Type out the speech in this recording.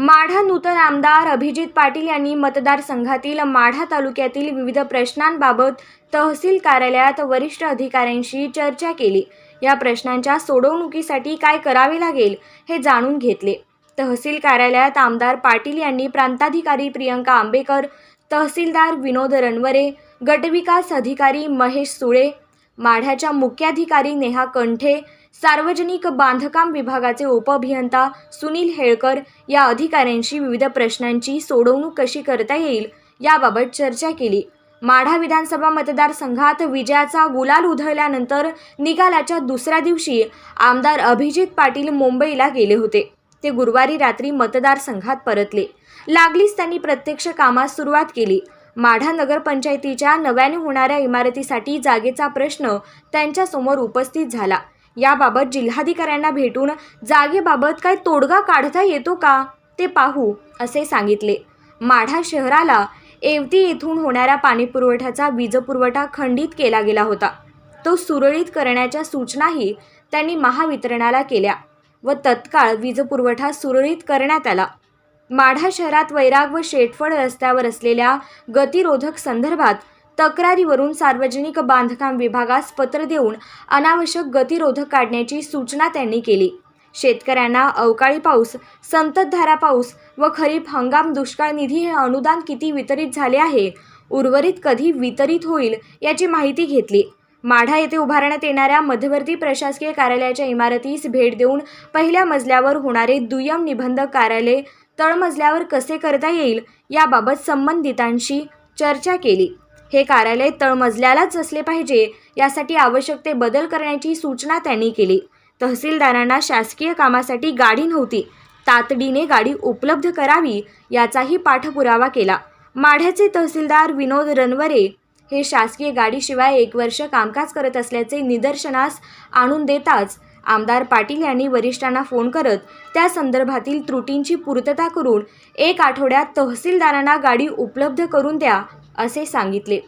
माढा नूतन आमदार अभिजित पाटील यांनी मतदारसंघातील माढा तालुक्यातील विविध प्रश्नांबाबत तहसील कार्यालयात वरिष्ठ अधिकाऱ्यांशी चर्चा केली. या प्रश्नांच्या सोडवणुकीसाठी काय करावे लागेल हे जाणून घेतले. तहसील कार्यालयात आमदार पाटील यांनी प्रांताधिकारी प्रियंका आंबेकर तहसीलदार विनोद रणवरे गटविकास अधिकारी महेश सुळे माढ्याच्या मुख्याधिकारी नेहा कंठे सार्वजनिक बांधकाम विभागाचे उपअभियंता सुनील हेळकर या अधिकाऱ्यांशी विविध प्रश्नांची सोडवणूक कशी करता येईल याबाबत चर्चा केली. माढा विधानसभा मतदारसंघात विजयाचा गुलाल उधळल्यानंतर निकालाच्या दुसऱ्या दिवशी आमदार अभिजित पाटील मुंबईला गेले होते. ते गुरुवारी रात्री मतदारसंघात परतले. लागलीच त्यांनी प्रत्यक्ष कामास सुरुवात केली. माढा नगरपंचायतीच्या नव्याने होणाऱ्या इमारतीसाठी जागेचा प्रश्न त्यांच्यासमोर उपस्थित झाला. याबाबत जिल्हाधिकाऱ्यांना भेटून जागेबाबत काय तोडगा काढता येतो का ते पाहू असे सांगितले. माढा शहराला एवती येथून होणाऱ्या पाणीपुरवठ्याचा वीजपुरवठा खंडित केला गेला होता. तो सुरळीत करण्याच्या सूचनाही त्यांनी महावितरणाला केल्या व तत्काळ वीजपुरवठा सुरळीत करण्यात आला. माढा शहरात वैराग व शेटफळ रस्त्यावर असलेल्या गतिरोधक संदर्भात तक्रारीवरून सार्वजनिक बांधकाम विभागास पत्र देऊन अनावश्यक गतिरोधक काढण्याची सूचना त्यांनी केली. शेतकऱ्यांना अवकाळी पाऊस संततधारा पाऊस व खरीप हंगाम दुष्काळ निधी हे अनुदान किती वितरित झाले आहे उर्वरित कधी वितरित होईल याची माहिती घेतली. माढा येथे उभारण्यात येणाऱ्या मध्यवर्ती प्रशासकीय कार्यालयाच्या इमारतीस भेट देऊन पहिल्या मजल्यावर होणारे दुय्यम निबंधक कार्यालय तळमजल्यावर कसे करता येईल याबाबत संबंधितांशी चर्चा केली. हे कार्यालय तळमजल्यालाच असले पाहिजे यासाठी आवश्यक ते बदल करण्याची सूचना त्यांनी केली. तहसीलदारांना शासकीय कामासाठी गाडी नव्हती. तातडीने गाडी उपलब्ध करावी याचाही पाठपुरावा केला. माढ्याचे तहसीलदार विनोद रणवरे हे शासकीय गाडीशिवाय एक वर्ष कामकाज करत असल्याचे निदर्शनास आणून देताच आमदार पाटील यांनी वरिष्ठांना फोन करत त्या संदर्भातील त्रुटींची पूर्तता करून एक आठवड्यात तहसीलदारांना गाडी उपलब्ध करून द्या असे सांगितले.